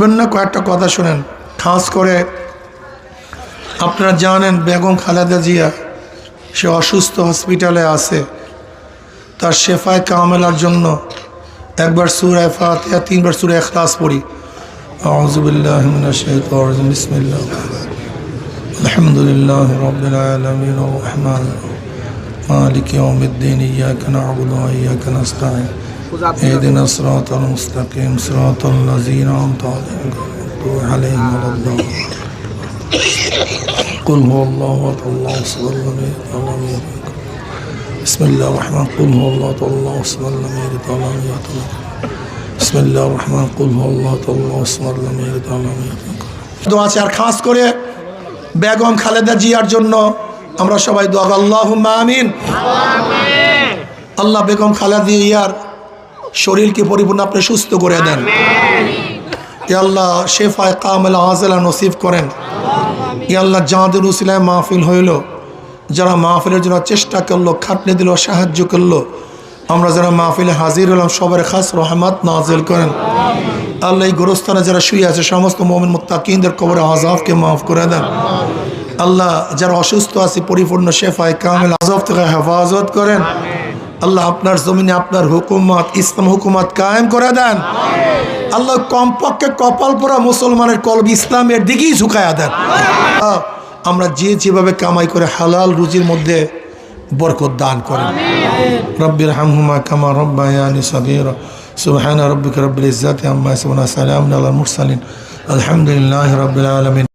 বিভিন্ন কয়েকটা কথা শোনেন। খাস করে আপনারা জানেন, বেগম খালেদা জিয়া, সে অসুস্থ হসপিটালে আছে। তার শেফায় কামেলার জন্য একবার সুরায় ফাতিহা, তিনবার সুরে এখলাস পড়ি। রহমান মালিক ইয়াউমিদ্দিন। اهدنا الصراط المستقيم صراط الذين أنعمت عليهم غير المغضوب عليهم ولا الضالين قل هو الله أحد الله الصمد لم يلد ولم يولد بسم الله الرحمن قل هو الله أحد الله الصمد لم يلد ولم يولد بسم الله الرحمن قل هو الله أحد الله الصمد لم يلد ولم يولد দোয়া আছে আর খাস করে বেগম খালেদা জিয়ার জন্য আমরা সবাই দোয়া আল্লাহ আমিন আল্লাহ বেগম খালেদা জিয়ার শরীরকে পরিপূর্ণ আপনি সুস্থ করে দেন। আল্লাহ শেফায় কামেল আজেলা নসিব করেন। ই আল্লাহ যাঁদের উসিলায় মাহফিল হইল। যারা মাহফিলের জন্য চেষ্টা করল খাটনি দিল সাহায্য করল আমরা যারা মাহফিলে হাজির হলাম সবার খাস রহমাত নাজিল করেন। আল্লাহ এই গোরস্থানে যারা শুয়ে আছে সমস্ত মোমিন মুত্তাকিনদের কবরে আজাবকে মাফ করে দেন। আল্লাহ যারা অসুস্থ আছে পরিপূর্ণ শেফায় কামেল আজব থেকে হেফাজত করেন। আল্লাহ আপনার জমিনে আপনার হুকুমত ইসলাম হুকুমত কায়েম করে দেন। আল্লাহ কমপক্ষে কপাল পরা মুসলমানের কলব ইসলামের দিকেই ঝুঁকায়া দেন। আমরা যে যেভাবে কামাই করে হালাল রুজির মধ্যে বরকত দান করেন রব্বির হামহুমা কামা রব্বায়ানি সাগীর। সুবহান রব্বিকা রব্বিল ইজ্জাতি আম্মা ইয়াসিফুন সালামুন আলাল মুরসালিন। আলহামদুলিল্লাহি রাব্বিল আলামিন।